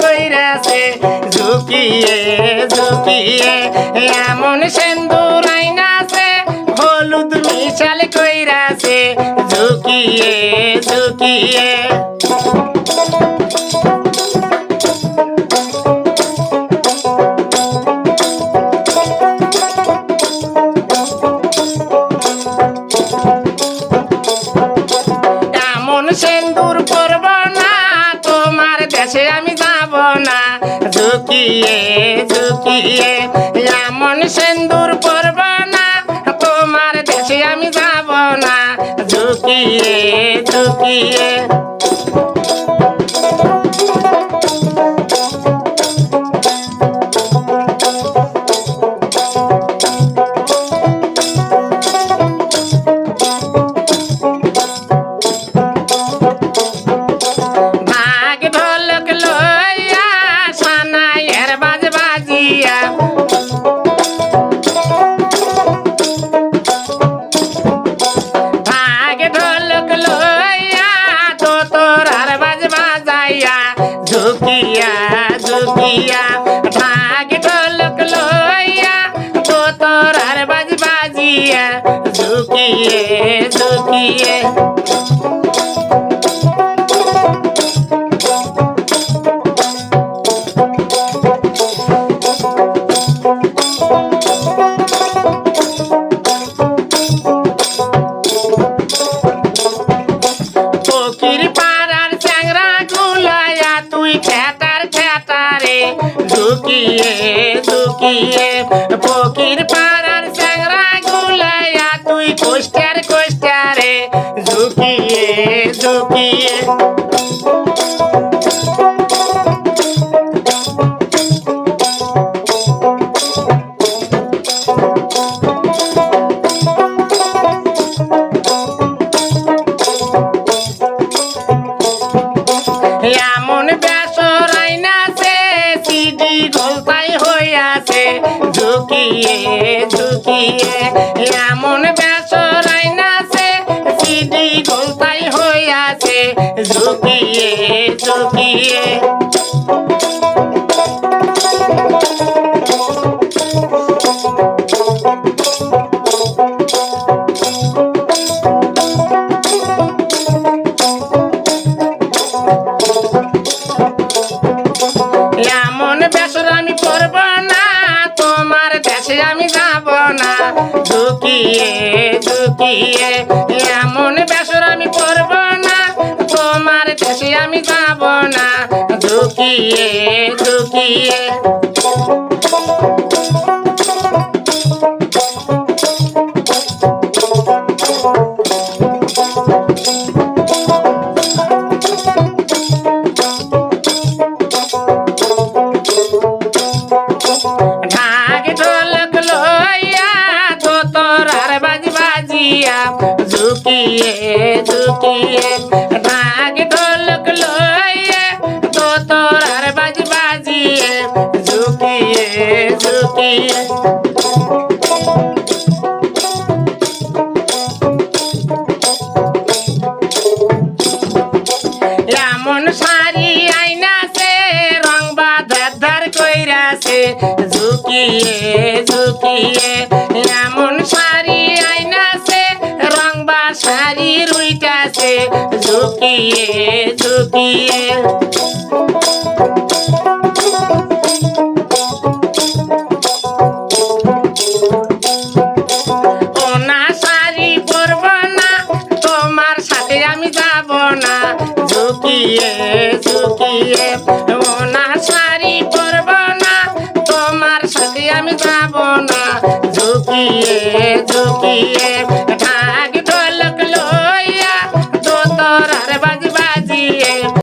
কইরাছে, ঝুঁকিয়ে ঝুঁকিয়ে, এমন সেন্দুর আইনাছে হলুদ মিশাল কইরাছে, ঝুঁকিয়ে ঝুঁকিয়ে। সেন্দুর করব না, তোমার দেশে আমি না ঝুঁকিয়ে ঝুঁকিয়ে। এমন সেন্দুর পরব না তোমার দেশে আমি যাব না। ঝুঁকিয়ে ঝুঁকিয়ে। খেটার খেটারে ঝুঁকিয়ে ঝুঁকিয়ে ফকির পাড়ার ঝুঁকিয়ে ঝুঁকিয়ে এমন বেসরাই ঝুঁকিয়ে এমন বেসরাই নাছে ঝুঁকিয়ে ঝুঁকিয়ে এমন বেসর আমি করব না তোমার দেশে আমি যাব না। ঝুঁকিয়ে ঝুঁকিয়ে ঝুঁকিয়ে ঝুঁকিয়ে ঢাক ঢোলক লইয়া তো তোর আর বাজ বাজিয়ে, ঝুঁকিয়ে ঝুঁকিয়ে। এমন শাড়ি আইনাছে, রং বাধার ধার কইরাছে, ঝুঁকিয়ে ঝুঁকিয়ে। ঝুঁকিয়ে ঝুঁকিয়ে। না ঝুঁকিয়ে ঝুঁকিয়ে ওনা শাড়ি পরব না, তোমার সাথে আমি যাব না। ঝুঁকিয়ে।